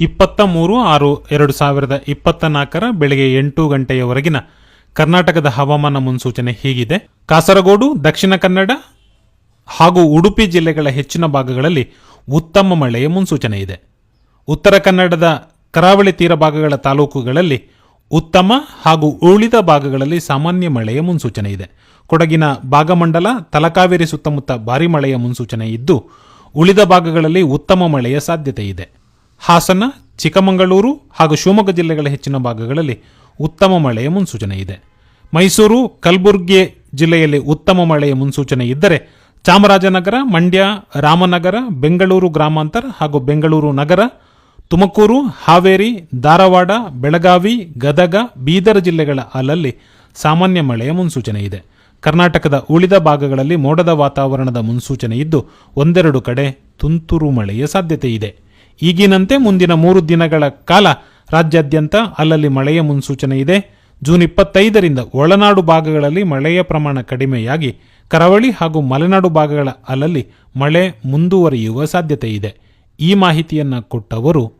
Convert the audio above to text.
ಇಪ್ಪತ್ತ ಮೂರು ಆರು ಎರಡು ಸಾವಿರದ ಇಪ್ಪತ್ತ ನಾಲ್ಕರ ಬೆಳಗ್ಗೆ ಎಂಟು ಗಂಟೆಯವರೆಗಿನ ಕರ್ನಾಟಕದ ಹವಾಮಾನ ಮುನ್ಸೂಚನೆ ಹೀಗಿದೆ. ಕಾಸರಗೋಡು, ದಕ್ಷಿಣ ಕನ್ನಡ ಹಾಗೂ ಉಡುಪಿ ಜಿಲ್ಲೆಗಳ ಹೆಚ್ಚಿನ ಭಾಗಗಳಲ್ಲಿ ಉತ್ತಮ ಮಳೆಯ ಮುನ್ಸೂಚನೆ ಇದೆ. ಉತ್ತರ ಕನ್ನಡದ ಕರಾವಳಿ ತೀರ ಭಾಗಗಳ ತಾಲೂಕುಗಳಲ್ಲಿ ಉತ್ತಮ ಹಾಗೂ ಉಳಿದ ಭಾಗಗಳಲ್ಲಿ ಸಾಮಾನ್ಯ ಮಳೆಯ ಮುನ್ಸೂಚನೆ ಇದೆ. ಕೊಡಗಿನ ಭಾಗಮಂಡಲ, ತಲಕಾವೇರಿ ಸುತ್ತಮುತ್ತ ಭಾರಿ ಮಳೆಯ ಮುನ್ಸೂಚನೆ ಇದ್ದು, ಉಳಿದ ಭಾಗಗಳಲ್ಲಿ ಉತ್ತಮ ಮಳೆಯ ಸಾಧ್ಯತೆ ಇದೆ. ಹಾಸನ, ಚಿಕ್ಕಮಗಳೂರು ಹಾಗೂ ಶಿವಮೊಗ್ಗ ಜಿಲ್ಲೆಗಳ ಹೆಚ್ಚಿನ ಭಾಗಗಳಲ್ಲಿ ಉತ್ತಮ ಮಳೆಯ ಮುನ್ಸೂಚನೆ ಇದೆ. ಮೈಸೂರು, ಕಲಬುರಗಿ ಜಿಲ್ಲೆಯಲ್ಲಿ ಉತ್ತಮ ಮಳೆಯ ಮುನ್ಸೂಚನೆ ಇದ್ದರೆ ಚಾಮರಾಜನಗರ, ಮಂಡ್ಯ, ರಾಮನಗರ, ಬೆಂಗಳೂರು ಗ್ರಾಮಾಂತರ ಹಾಗೂ ಬೆಂಗಳೂರು ನಗರ, ತುಮಕೂರು, ಹಾವೇರಿ, ಧಾರವಾಡ, ಬೆಳಗಾವಿ, ಗದಗ, ಬೀದರ್ ಜಿಲ್ಲೆಗಳ ಅಲ್ಲಲ್ಲಿ ಸಾಮಾನ್ಯ ಮಳೆಯ ಮುನ್ಸೂಚನೆ ಇದೆ. ಕರ್ನಾಟಕದ ಉಳಿದ ಭಾಗಗಳಲ್ಲಿ ಮೋಡದ ವಾತಾವರಣದ ಮುನ್ಸೂಚನೆ ಇದ್ದು ಒಂದೆರಡು ಕಡೆ ತುಂತುರು ಮಳೆಯ ಸಾಧ್ಯತೆ ಇದೆ. ಈಗಿನಂತೆ ಮುಂದಿನ ಮೂರು ದಿನಗಳ ಕಾಲ ರಾಜ್ಯಾದ್ಯಂತ ಅಲ್ಲಲ್ಲಿ ಮಳೆಯ ಮುನ್ಸೂಚನೆ ಇದೆ. ಜೂನ್ ಇಪ್ಪತ್ತೈದರಿಂದ ಒಳನಾಡು ಭಾಗಗಳಲ್ಲಿ ಮಳೆಯ ಪ್ರಮಾಣ ಕಡಿಮೆಯಾಗಿ ಕರಾವಳಿ ಹಾಗೂ ಮಲೆನಾಡು ಭಾಗಗಳ ಅಲ್ಲಲ್ಲಿ ಮಳೆ ಮುಂದುವರಿಯುವ ಸಾಧ್ಯತೆ ಇದೆ. ಈ ಮಾಹಿತಿಯನ್ನು ಕೊಟ್ಟವರು